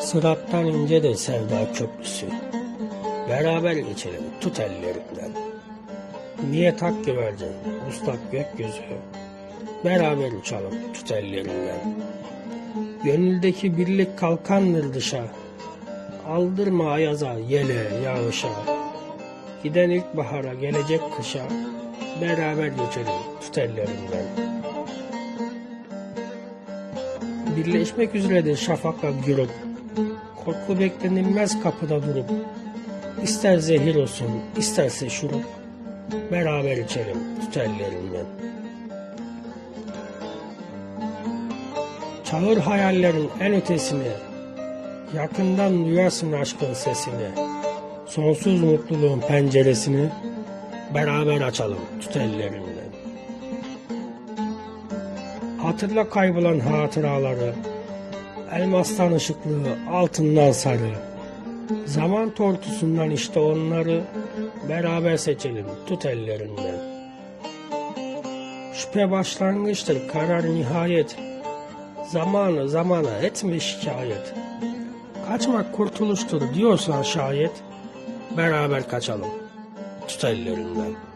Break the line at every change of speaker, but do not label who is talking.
Sırattan ince de sevda köprüsü. Beraber geçelim tut ellerinden. Niyet hak güvercin, uslak gökyüzü. Beraber uçalım tut ellerinden. Gönüldeki birlik kalkandır dışa. Aldırma ayaza, yele, yağışa. Giden ilkbahara, gelecek kışa. Beraber geçelim tut ellerinden. Birleşmek üzeredir şafakla gürup. Korku beklenilmez kapıda durup. İster zehir olsun, isterse şurup. Beraber içelim tut ellerinden. Çağır hayallerin en ötesine. Yakından duyarsın aşkın sesini. Sonsuz mutluluğun penceresini. Beraber açalım tut ellerinden. Hatırla kaybolan hatıraları. Elmastan ışıklı, altından sarı. Zaman tortusundan işte onları beraber seçelim tut ellerinden. Şüphe başlangıçtır, karar nihayet. Zamanı zamana etme şikayet. Kaçmak kurtuluştur diyorsan şayet, beraber kaçalım. Tut ellerinden.